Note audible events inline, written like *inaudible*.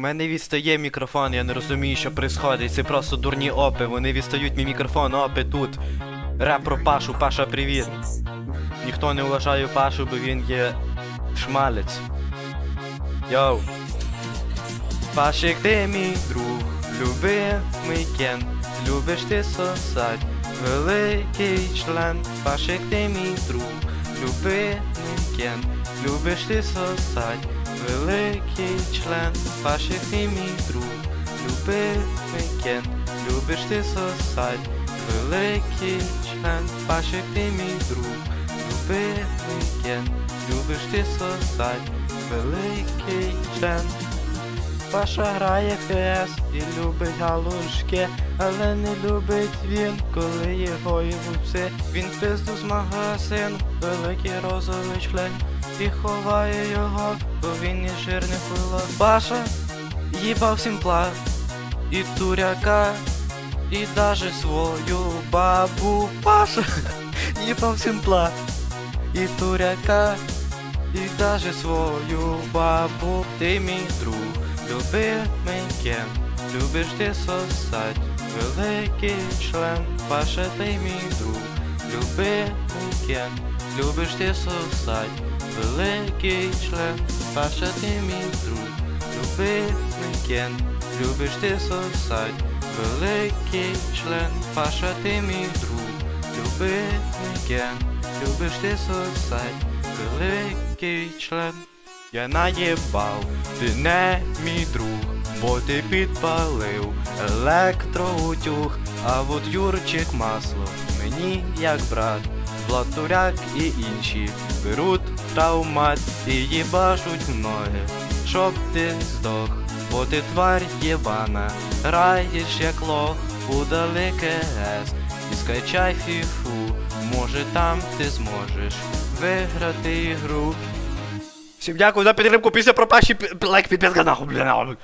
У мене відстає мікрофон, я не розумію, що відбувається. Це просто дурні опи. Вони відстають мій мікрофон, опи тут. Реп про Пашу, Паша, привіт. Ніхто не вважає Пашу, бо він є шмалець. Йоу. Пашик, ти мій друг, любимий кен, любиш ти сосать, великий член. Пашик, ти мій друг, любимий кен, любиш ти сосать, великий член. ваших ти мій друг, любимий кен, любиш ти сосать, великий член. ваших ти мій друг, любимий кен, любиш ти сосать, великий член. Паша грає в КС і любить галушки, але не любить він, коли його їдуть пси. Він пизду з магазину, великий розовий член, і ховає його, бо він і жирний хуйло. Паша їбав сімпла і туряка, і даже свою бабу. Паша *laughs* їбав сімпла і туряка. І даже свою бабу ти мій друг, любимий кен, любиш ти сосать, великий член, Паша ти мій друг, любимий кен, любиш ти сосать, великий член, Паша ти мій друг, любимий кен, любиш ти сосать, великий член, Паша ти мій друг, любимий кен, любиш ти сосать великий член. Я наїбав, ти не мій друг, бо ти підпалив електроутюг, а от Юрчик масло мені як брат, Блатуряк і інші беруть травмат і їбашуть ноги, щоб ти здох, бо ти тварь єбана, граєш як лох, удали КС і скачай фіфу, може там ти зможеш виграти ігру. Всім дякую за підтримку після пропащі лайк підписка нахуй, бля.